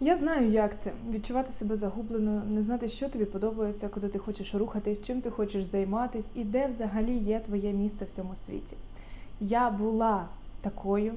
Я знаю, як це відчувати себе загубленою, не знати, що тобі подобається, куди ти хочеш рухатись, чим ти хочеш займатись, і де взагалі є твоє місце в цьому світі. Я була такою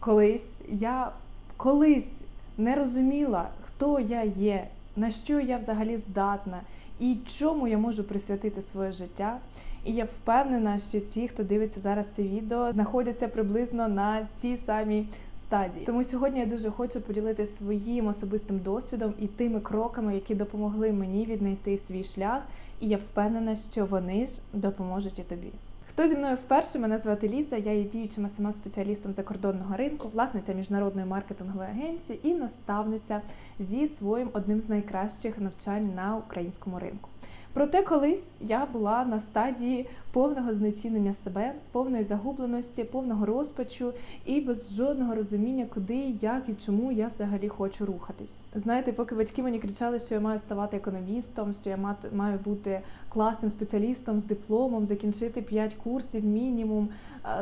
колись. Я колись не розуміла, хто я є, на що я взагалі здатна і чому я можу присвятити своє життя. І я впевнена, що ті, хто дивиться зараз це відео, знаходяться приблизно на цій самій стадії. Тому сьогодні я дуже хочу поділитися своїм особистим досвідом і тими кроками, які допомогли мені віднайти свій шлях. І я впевнена, що вони ж допоможуть і тобі. Хто зі мною вперше? Мене звати Ліза. Я є діючим smm спеціалістом закордонного ринку, власниця міжнародної маркетингової агенції і наставниця зі своїм одним з найкращих навчань на українському ринку. Проте колись я була на стадії повного знецінення себе, повної загубленості, повного розпачу і без жодного розуміння, куди, як і чому я взагалі хочу рухатись. Знаєте, поки батьки мені кричали, що я маю ставати економістом, що я маю бути класним спеціалістом з дипломом, закінчити 5 курсів мінімум,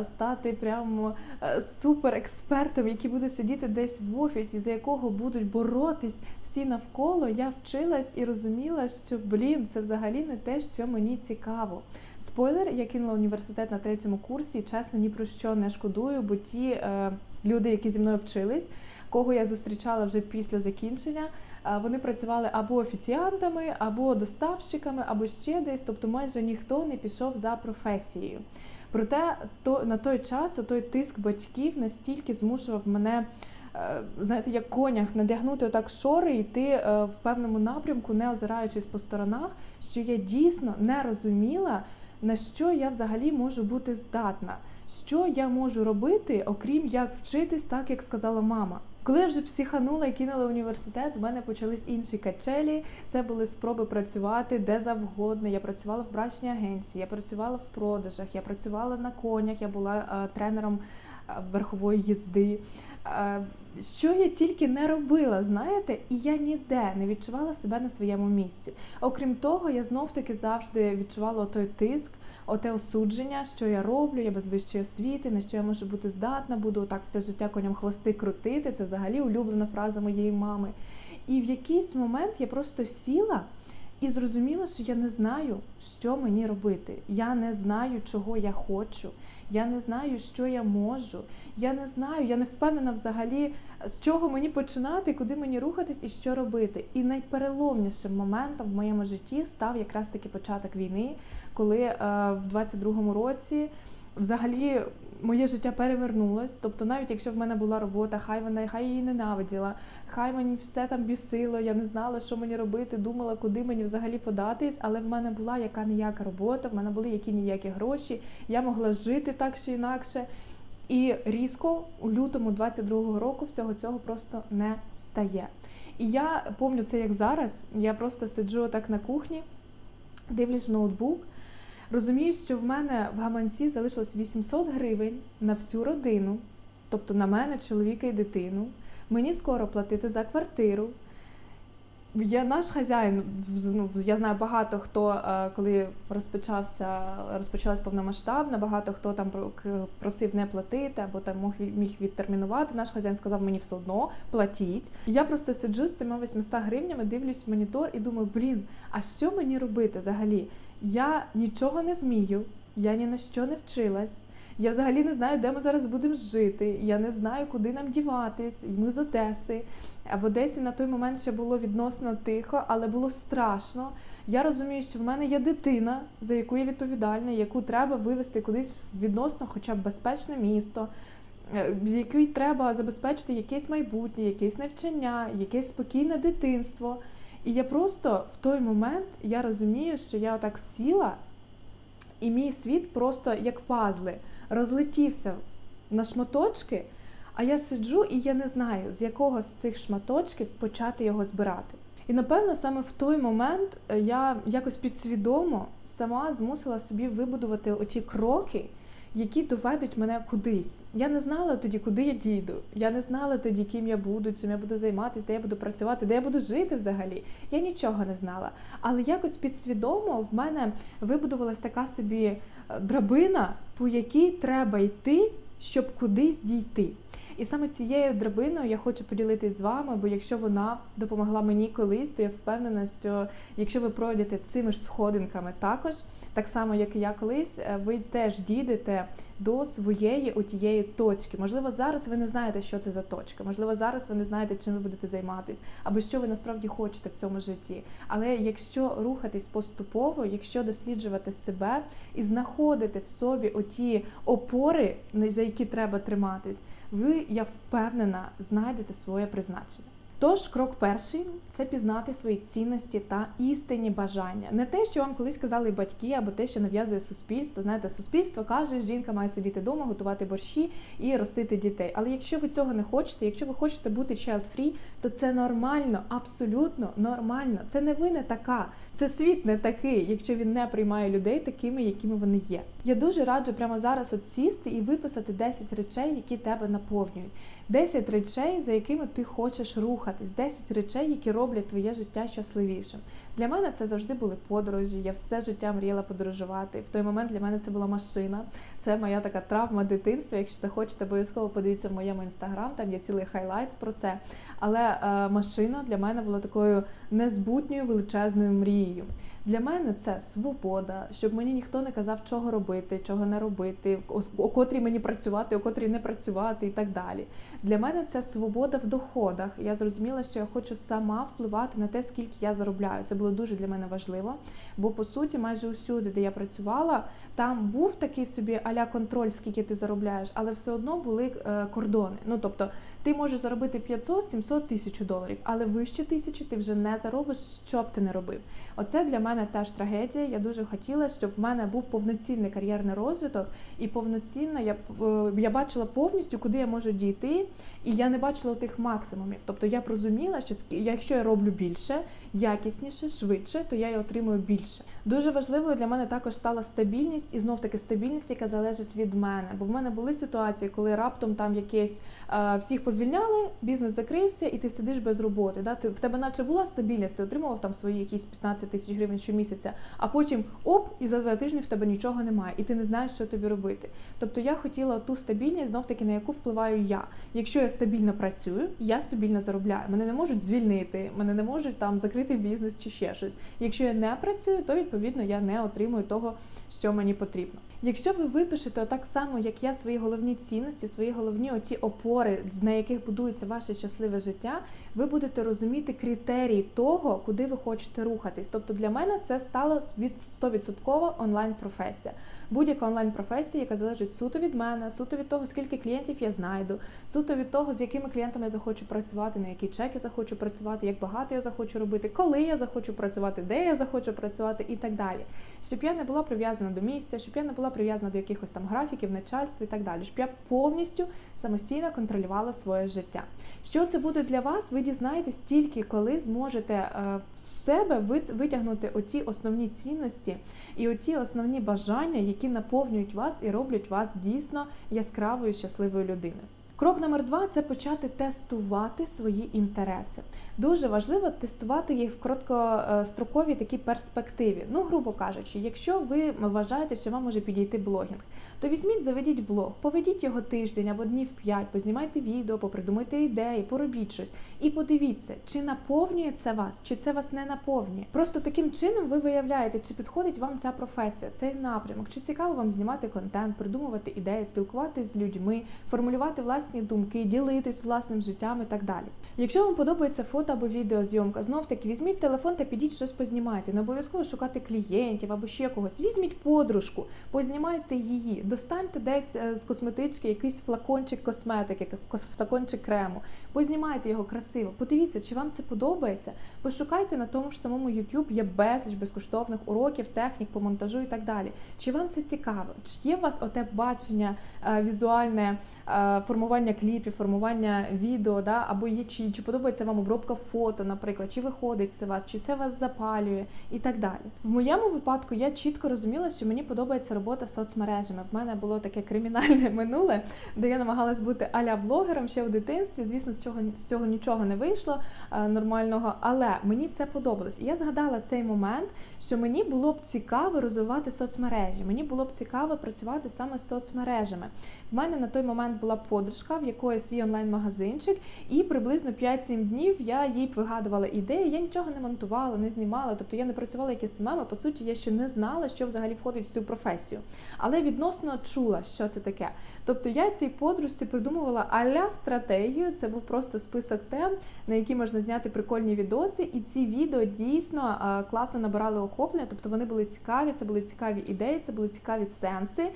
стати прямо е, суперекспертом, який буде сидіти десь в офісі, за якого будуть боротись всі навколо, я вчилась і розуміла, що блін, це взагалі не те, що мені цікаво. Спойлер, я кинула університет на третьому курсі, чесно, ні про що не шкодую, бо ті е, люди, які зі мною вчились, кого я зустрічала вже після закінчення, е, вони працювали або офіціантами, або доставщиками, або ще десь. Тобто, майже ніхто не пішов за професією. Проте то на той час той тиск батьків настільки змушував мене. е, Знаєте, як конях надягнути отак шори і йти е, в певному напрямку, не озираючись по сторонах, що я дійсно не розуміла, на що я взагалі можу бути здатна, що я можу робити, окрім як вчитись, так як сказала мама. Коли я вже психанула і кинула університет, в мене почались інші качелі. Це були спроби працювати де завгодно. Я працювала в брачній агенції, я працювала в продажах, я працювала на конях, я була е, тренером е, верхової їзди. Е, що я тільки не робила, знаєте, і я ніде не відчувала себе на своєму місці. Окрім того, я знов таки завжди відчувала той тиск, оте осудження, що я роблю, я без вищої освіти, на що я можу бути здатна, буду так все життя коням хвости крутити. Це взагалі улюблена фраза моєї мами. І в якийсь момент я просто сіла і зрозуміла, що я не знаю, що мені робити. Я не знаю, чого я хочу. Я не знаю, що я можу. Я не знаю, я не впевнена взагалі, з чого мені починати, куди мені рухатись і що робити. І найпереломнішим моментом в моєму житті став якраз таки початок війни, коли е, в 22-му році взагалі моє життя перевернулось. Тобто, навіть якщо в мене була робота, хай вона хай її ненавиділа, хай мені все там бісило, я не знала, що мені робити, думала, куди мені взагалі податись, але в мене була яка ніяка робота, в мене були які ніякі гроші, я могла жити так чи інакше. І різко у лютому 22-го року всього цього просто не стає. І я пам'ятаю це як зараз. Я просто сиджу так на кухні, дивлюсь в ноутбук, розумію, що в мене в гаманці залишилось 800 гривень на всю родину, тобто на мене, чоловіка і дитину. Мені скоро платити за квартиру. Я наш хазяїн, ну, я знаю багато хто, е, коли розпочався, розпочалась повномасштабна, багато хто там просив не платити або там мог міг відтермінувати. Наш хазяїн сказав мені все одно платіть. Я просто сиджу з цими 800 гривнями, дивлюсь в монітор і думаю, блін, а що мені робити взагалі? Я нічого не вмію, я ні на що не вчилась. Я взагалі не знаю, де ми зараз будемо жити. Я не знаю, куди нам діватись. Ми з Одеси. В Одесі на той момент ще було відносно тихо, але було страшно. Я розумію, що в мене є дитина, за яку я відповідальна, яку треба вивезти кудись в відносно, хоча б безпечне місто, е, в якій треба забезпечити якесь майбутнє, якесь навчання, якесь спокійне дитинство. І я просто в той момент я розумію, що я отак сіла, і мій світ просто як пазли розлетівся на шматочки. А я сиджу і я не знаю, з якого з цих шматочків почати його збирати. І напевно саме в той момент е, я якось підсвідомо сама змусила собі вибудувати оті кроки, які доведуть мене кудись. Я не знала тоді, куди я дійду. Я не знала тоді, ким я буду, чим я буду займатися, де я буду працювати, де я буду жити взагалі. Я нічого не знала. Але якось підсвідомо в мене вибудувалась така собі е, драбина, по якій треба йти, щоб кудись дійти. І саме цією драбиною я хочу поділитись з вами, бо якщо вона допомогла мені колись, то я впевнена, що якщо ви пройдете цими ж сходинками також, так само як і я колись, е, ви теж дійдете до своєї отієї точки. Можливо, зараз ви не знаєте, що це за точка. Можливо, зараз ви не знаєте, чим ви будете займатися, або що ви насправді хочете в цьому житті. Але якщо рухатись поступово, якщо досліджувати себе і знаходити в собі оті опори, за які треба триматись, ви, я впевнена, знайдете своє призначення. Тож, крок перший це пізнати свої цінності та істинні бажання. Не те, що вам колись казали батьки, або те, що нав'язує суспільство. Знаєте, суспільство каже, жінка має сидіти вдома, готувати борщі і ростити дітей. Але якщо ви цього не хочете, якщо ви хочете бути child-free, то це нормально, абсолютно нормально. Це не ви не така. Це світ не такий, якщо він не приймає людей такими, якими вони є. Я дуже раджу прямо зараз от сісти і виписати 10 речей, які тебе наповнюють. 10 речей, за якими ти хочеш рухатись, 10 речей, які роблять твоє життя щасливішим. Для мене це завжди були подорожі. Я все життя мріяла подорожувати. В той момент для мене це була машина. Це моя така травма дитинства. Якщо захочете, обов'язково подивіться в моєму інстаграм, там є цілий хайлайтс про це. Але е, машина для мене була такою незбутньою величезною мрією. Для мене це свобода, щоб мені ніхто не казав, чого робити, чого не робити, о котрій мені працювати, о котрій не працювати і так далі. Для мене це свобода в доходах. Я зрозуміла, що я хочу сама впливати на те, скільки я заробляю. Це було дуже для мене важливо. Бо по суті, майже усюди, де я працювала, там був такий собі аля контроль, скільки ти заробляєш, але все одно були е, кордони. Ну тобто, ти можеш заробити 500, 700 тисяч доларів, але вище тисячі ти вже не заробиш, що б ти не робив. Оце для мене теж трагедія. Я дуже хотіла, щоб в мене був повноцінний кар'єрний розвиток, і повноцінно я е, я бачила повністю, куди я можу дійти, і я не бачила тих максимумів. Тобто я розуміла, що якщо я роблю більше, якісніше, швидше, то я і отримую більше. Дуже важливою для мене також стала стабільність і знов таки стабільність, яка залежить від мене. Бо в мене були ситуації, коли раптом там якесь е, всіх позвільняли, бізнес закрився, і ти сидиш без роботи. Да? Ти в тебе, наче була стабільність, ти отримував там свої якісь 15 тисяч гривень щомісяця, а потім оп, і за два тижні в тебе нічого немає, і ти не знаєш, що тобі робити. Тобто я хотіла ту стабільність, знов таки на яку впливаю я. Якщо я стабільно працюю, я стабільно заробляю. Мене не можуть звільнити, мене не можуть там закрити бізнес чи ще щось. Якщо я не працюю, то відповідно я не отримую того, що мені потрібно. Якщо ви випишете так само, як я, свої головні цінності, свої головні оті опори, на яких будується ваше щасливе життя, ви будете розуміти критерії того, куди ви хочете рухатись. Тобто для мене це стало від 100% онлайн-професія. Будь-яка онлайн-професія, яка залежить суто від мене, суто від того, скільки клієнтів я знайду, суто від того, з якими клієнтами я захочу працювати, на які чеки захочу працювати, як багато я захочу робити, коли я захочу працювати, де я захочу працювати і так далі. Щоб я не була прив'язана до місця, щоб я не була прив'язана до якихось там графіків, начальств і так далі, щоб я повністю самостійно контролювала своє життя. Що це буде для вас? Ви дізнаєтесь тільки коли зможете е, в себе витягнути оті основні цінності і оті основні бажання, які наповнюють вас і роблять вас дійсно яскравою щасливою людиною. Крок номер два це почати тестувати свої інтереси. Дуже важливо тестувати їх в короткостроковій такій перспективі. Ну, грубо кажучи, якщо ви вважаєте, що вам може підійти блогінг, то візьміть, заведіть блог, поведіть його тиждень або днів 5, познімайте відео, попридумайте ідеї, поробіть щось. І подивіться, чи наповнює це вас, чи це вас не наповнює. Просто таким чином ви виявляєте, чи підходить вам ця професія, цей напрямок, чи цікаво вам знімати контент, придумувати ідеї, спілкуватися з людьми, формулювати власні думки, ділитись власним життям і так далі. Якщо вам подобається фото або відеозйомка, знов таки візьміть телефон та підіть щось познімайте. Не обов'язково шукати клієнтів або ще когось. Візьміть подружку, познімайте її достаньте десь е, з косметички якийсь флакончик косметики, флакончик крему, познімайте його красиво. Подивіться, чи вам це подобається. Пошукайте на тому ж самому YouTube, є безліч безкоштовних уроків, технік по монтажу і так далі. Чи вам це цікаво? Чи є у вас оте бачення е, візуальне е, формування кліпів, формування відео, да? або є чи, чи подобається вам обробка фото, наприклад, чи виходить це вас, чи це вас запалює і так далі. В моєму випадку я чітко розуміла, що мені подобається робота з соцмережами. В мене було таке кримінальне минуле, де я намагалась бути аля блогером ще в дитинстві. Звісно, чого з цього нічого не вийшло е, нормального, але мені це подобалось. І я згадала цей момент, що мені було б цікаво розвивати соцмережі. Мені було б цікаво працювати саме з соцмережами. В мене на той момент була подружка, в якої свій онлайн-магазинчик, і приблизно 5-7 днів я їй вигадувала ідеї. Я нічого не монтувала, не знімала. Тобто я не працювала як СММ, по суті, я ще не знала, що взагалі входить в цю професію. Але відносно чула, що це таке. Тобто я цій подружці придумувала аля стратегію. Це був просто список тем, на які можна зняти прикольні відоси. І ці відео дійсно класно набирали охоплення. Тобто вони були цікаві, це були цікаві ідеї, це були цікаві сенси,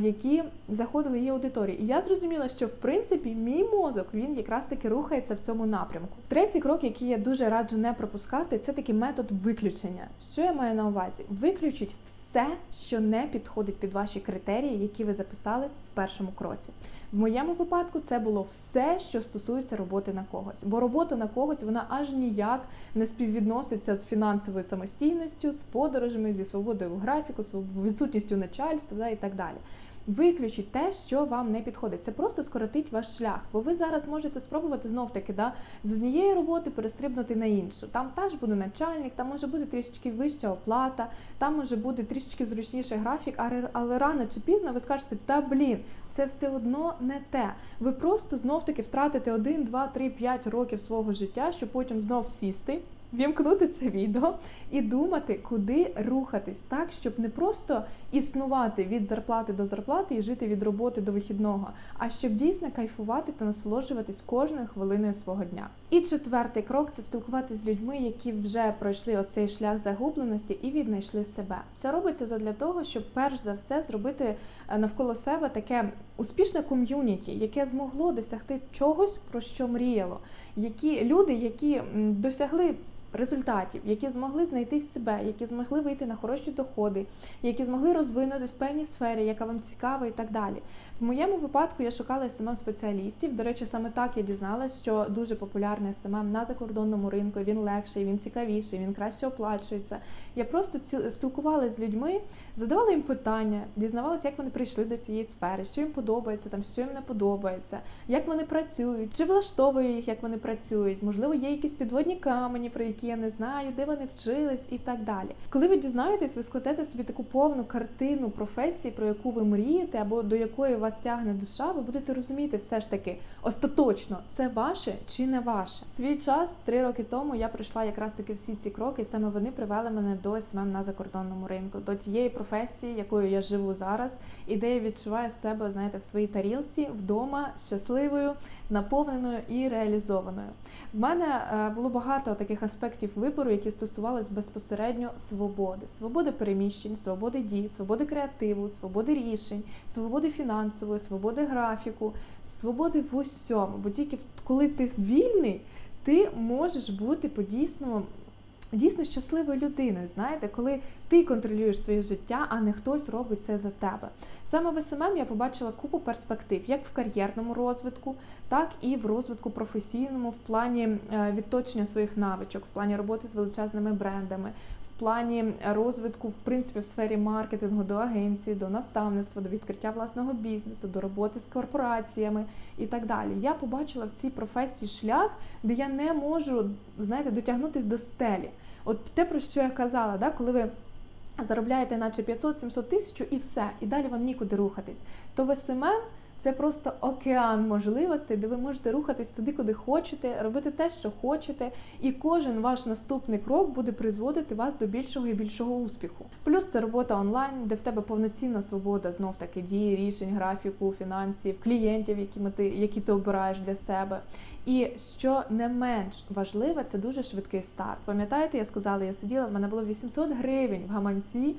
які заходили її аудиторії. І я зрозуміла, що в принципі мій мозок він якраз таки рухається в цьому напрямку. Третій крок, який я дуже раджу не пропускати, це такий метод виключення. Що я маю на увазі? Виключіть все, що не підходить під ваші критерії, які ви записали в першому кроці. В моєму випадку це було все, що стосується роботи на когось, бо робота на когось вона аж ніяк не співвідноситься з фінансовою самостійністю, з подорожами, зі свободою графіку, своб- відсутністю начальства да, і так далі. Виключіть те, що вам не підходить. Це просто скоротить ваш шлях. Бо ви зараз можете спробувати знов таки да, з однієї роботи перестрибнути на іншу. Там теж буде начальник, там може бути трішечки вища оплата, там може бути трішечки зручніший графік, але, рано чи пізно ви скажете, та блін, це все одно не те. Ви просто знов таки втратите 1, 2, 3, 5 років свого життя, щоб потім знов сісти. Вімкнути це відео і думати, куди рухатись, так, щоб не просто існувати від зарплати до зарплати і жити від роботи до вихідного, а щоб дійсно кайфувати та насолоджуватись кожною хвилиною свого дня. І четвертий крок це спілкуватися з людьми, які вже пройшли оцей шлях загубленості і віднайшли себе. Це робиться задля того, щоб перш за все зробити е, навколо себе таке успішне ком'юніті, яке змогло досягти чогось, про що мріяло. Які люди, які досягли результатів, які змогли знайти себе, які змогли вийти на хороші доходи, які змогли розвинутися в певній сфері, яка вам цікава, і так далі. В моєму випадку я шукала СММ спеціалістів. До речі, саме так я дізналась, що дуже популярний СММ на закордонному ринку. Він легший, він цікавіший, він краще оплачується. Я просто спілкувалася з людьми, задавала їм питання, дізнавалася, як вони прийшли до цієї сфери, що їм подобається, там що їм не подобається, як вони працюють, чи влаштовує їх, як вони працюють. Можливо, є якісь підводні камені, про які я не знаю, де вони вчились і так далі. Коли ви дізнаєтесь, ви складете собі таку повну картину професії, про яку ви мрієте, або до якої вас тягне душа, ви будете розуміти все ж таки остаточно, це ваше чи не ваше. Свій час три роки тому я пройшла якраз таки всі ці кроки, і саме вони привели мене до СММ на закордонному ринку, до тієї професії, якою я живу зараз, і де я відчуваю себе, знаєте, в своїй тарілці вдома щасливою, наповненою і реалізованою. В мене е, було багато таких аспектів вибору, які стосувалися безпосередньо свободи, свободи переміщень, свободи дій, свободи креативу, свободи рішень, свободи фінансової, свободи графіку, свободи в усьому. Бо тільки коли ти вільний, ти можеш бути по-дійсному дійсно щасливою людиною. Знаєте, коли ти контролюєш своє життя, а не хтось робить це за тебе. Саме в СММ я побачила купу перспектив, як в кар'єрному розвитку, так і в розвитку професійному, в плані е, відточення своїх навичок, в плані роботи з величезними брендами. В плані розвитку, в принципі, в сфері маркетингу до агенції, до наставництва, до відкриття власного бізнесу, до роботи з корпораціями і так далі. Я побачила в цій професії шлях, де я не можу, знаєте, дотягнутися до стелі. От те, про що я казала, да, коли ви заробляєте наче 500-700 тисяч і все, і далі вам нікуди рухатись, то в СММ це просто океан можливостей, де ви можете рухатись туди, куди хочете, робити те, що хочете, і кожен ваш наступний крок буде призводити вас до більшого і більшого успіху. Плюс це робота онлайн, де в тебе повноцінна свобода знов таки дії, рішень, графіку, фінансів, клієнтів, якими ти, які ти обираєш для себе. І що не менш важливе, це дуже швидкий старт. Пам'ятаєте, я сказала, я сиділа, в мене було 800 гривень в гаманці.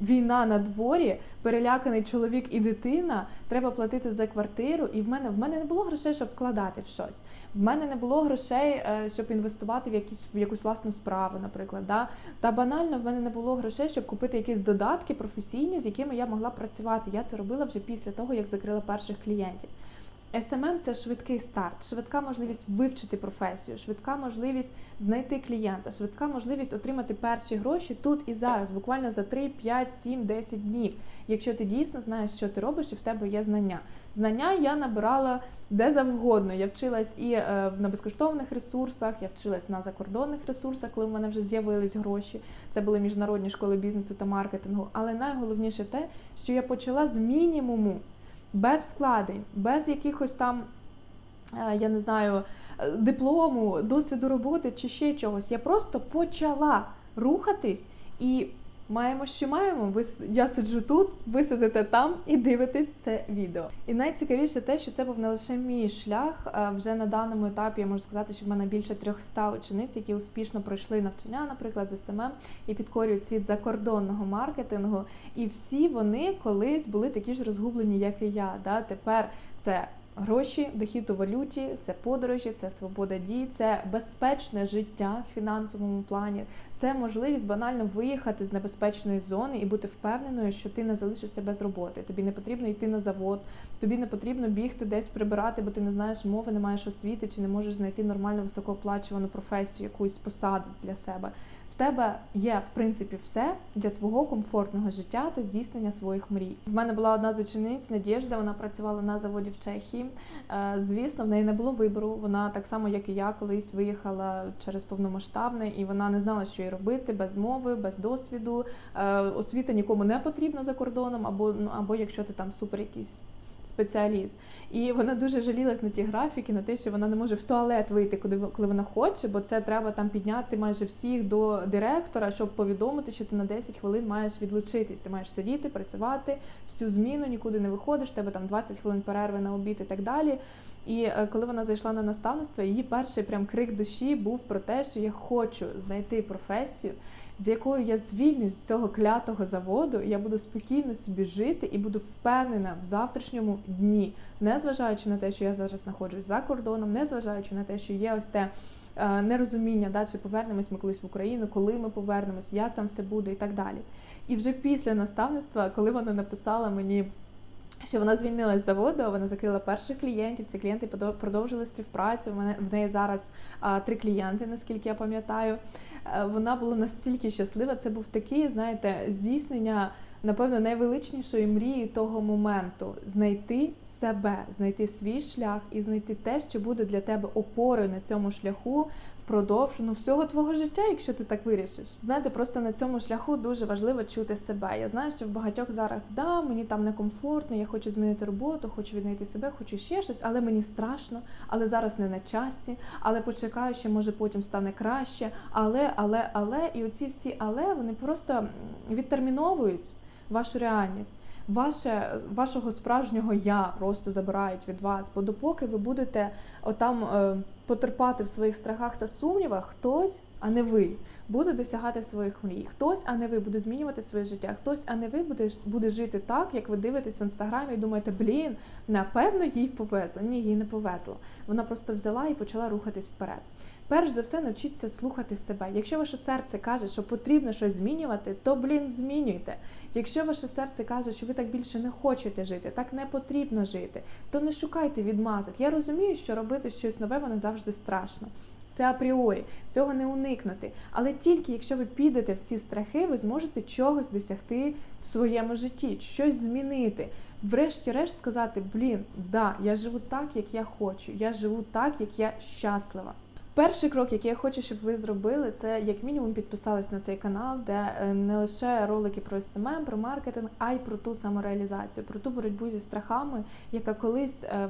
Війна на дворі, переляканий чоловік і дитина, треба платити за квартиру. І в мене в мене не було грошей, щоб вкладати в щось. В мене не було грошей, е, щоб інвестувати в якісь в якусь власну справу, наприклад. Да? Та банально в мене не було грошей, щоб купити якісь додатки професійні, з якими я могла працювати. Я це робила вже після того, як закрила перших клієнтів. SMM – це швидкий старт, швидка можливість вивчити професію, швидка можливість знайти клієнта, швидка можливість отримати перші гроші тут і зараз, буквально за 3, 5, 7, 10 днів. Якщо ти дійсно знаєш, що ти робиш, і в тебе є знання. Знання я набирала де завгодно. Я вчилась і е, на безкоштовних ресурсах, я вчилась на закордонних ресурсах, коли в мене вже з'явились гроші. Це були міжнародні школи бізнесу та маркетингу. Але найголовніше те, що я почала з мінімуму без вкладень, без якихось там, е, я не знаю, е, диплому, досвіду роботи чи ще чогось. Я просто почала рухатись і. Маємо, що маємо. Ви я сиджу тут, ви сидите там і дивитесь це відео. І найцікавіше те, що це був не лише мій шлях. Вже на даному етапі я можу сказати, що в мене більше 300 учениць, які успішно пройшли навчання, наприклад, з СММ, і підкорюють світ закордонного маркетингу. І всі вони колись були такі ж розгублені, як і я. Да? Тепер це Гроші, дохід у валюті, це подорожі, це свобода дій, це безпечне життя в фінансовому плані, це можливість банально виїхати з небезпечної зони і бути впевненою, що ти не залишишся без роботи. Тобі не потрібно йти на завод, тобі не потрібно бігти десь прибирати, бо ти не знаєш мови, не маєш освіти, чи не можеш знайти нормальну високооплачувану професію, якусь посаду для себе тебе є в принципі все для твого комфортного життя та здійснення своїх мрій. В мене була одна з учениць Надєжда, вона працювала на заводі в Чехії. Е, звісно, в неї не було вибору. Вона так само, як і я, колись виїхала через повномасштабне, і вона не знала, що їй робити без мови, без досвіду. Е, освіта нікому не потрібна за кордоном, або ну або якщо ти там супер якийсь спеціаліст. І вона дуже жалілась на ті графіки, на те, що вона не може в туалет вийти, коли вона хоче, бо це треба там підняти майже всіх до директора, щоб повідомити, що ти на 10 хвилин маєш відлучитись. Ти маєш сидіти, працювати всю зміну, нікуди не виходиш, тебе там 20 хвилин перерви на обід і так далі. І е, коли вона зайшла на наставництво, її перший прям крик душі був про те, що я хочу знайти професію з якою я звільнюсь з цього клятого заводу, я буду спокійно собі жити і буду впевнена в завтрашньому дні, не зважаючи на те, що я зараз знаходжусь за кордоном, не зважаючи на те, що є ось те. Е, нерозуміння, да, чи повернемось ми колись в Україну, коли ми повернемось, як там все буде і так далі. І вже після наставництва, коли вона написала мені, що вона звільнилась з заводу, вона закрила перших клієнтів, ці клієнти продовжили співпрацю. В неї зараз три клієнти, наскільки я пам'ятаю. Е, вона була настільки щаслива. Це був такий, знаєте, здійснення, напевно, найвеличнішої мрії того моменту знайти себе, знайти свій шлях і знайти те, що буде для тебе опорою на цьому шляху впродовж ну, всього твого життя, якщо ти так вирішиш. Знаєте, просто на цьому шляху дуже важливо чути себе. Я знаю, що в багатьох зараз да, мені там некомфортно, я хочу змінити роботу, хочу віднайти себе, хочу ще щось, але мені страшно, але зараз не на часі, але почекаю, ще може потім стане краще. Але, але, але, і оці всі але вони просто відтерміновують вашу реальність ваше вашого справжнього я просто забирають від вас. Бо допоки ви будете отам е, потерпати в своїх страхах та сумнівах, хтось, а не ви, буде досягати своїх мрій. Хтось, а не ви, буде змінювати своє життя. Хтось, а не ви, буде буде жити так, як ви дивитесь в інстаграмі і думаєте, блін, напевно, їй повезло. Ні, їй не повезло. Вона просто взяла і почала рухатись вперед. Перш за все, навчіться слухати себе. Якщо ваше серце каже, що потрібно щось змінювати, то блін, змінюйте. Якщо ваше серце каже, що ви так більше не хочете жити, так не потрібно жити, то не шукайте відмазок. Я розумію, що робити щось нове воно завжди страшно. Це апріорі, цього не уникнути. Але тільки якщо ви підете в ці страхи, ви зможете чогось досягти в своєму житті, щось змінити. Врешті-решт сказати, блін, да, я живу так, як я хочу, я живу так, як я щаслива. Перший крок, який я хочу, щоб ви зробили, це як мінімум підписались на цей канал, де е, не лише ролики про СММ, про маркетинг, а й про ту самореалізацію, про ту боротьбу зі страхами, яка колись е,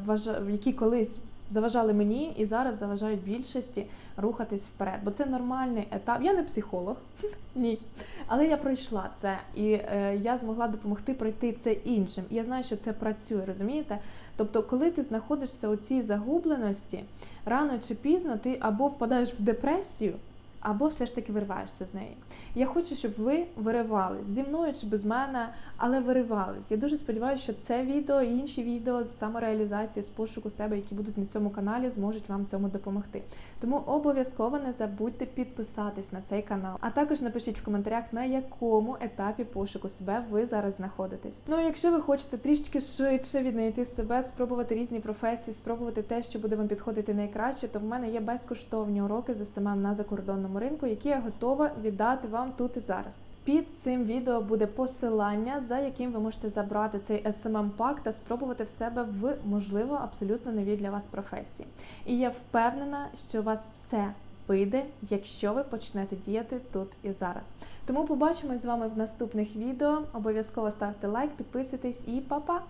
які колись заважали мені і зараз заважають більшості рухатись вперед. Бо це нормальний етап. Я не психолог, ні. Але я пройшла це, і е, я змогла допомогти пройти це іншим. І я знаю, що це працює, розумієте? Тобто, коли ти знаходишся у цій загубленості, рано чи пізно ти або впадаєш в депресію, або все ж таки вириваєшся з неї. Я хочу, щоб ви виривались зі мною чи без мене, але виривались. Я дуже сподіваюся, що це відео і інші відео з самореалізації, з пошуку себе, які будуть на цьому каналі, зможуть вам цьому допомогти. Тому обов'язково не забудьте підписатись на цей канал. А також напишіть в коментарях, на якому етапі пошуку себе ви зараз знаходитесь. Ну, якщо ви хочете трішки швидше віднайти себе, спробувати різні професії, спробувати те, що буде вам підходити найкраще, то в мене є безкоштовні уроки з СММ на закордонному ринку, які я готова віддати вам тут і зараз. Під цим відео буде посилання, за яким ви можете забрати цей smm пак та спробувати в себе в можливо абсолютно нові для вас професії. І я впевнена, що у вас все вийде, якщо ви почнете діяти тут і зараз. Тому побачимось з вами в наступних відео. Обов'язково ставте лайк, підписуйтесь і па-па!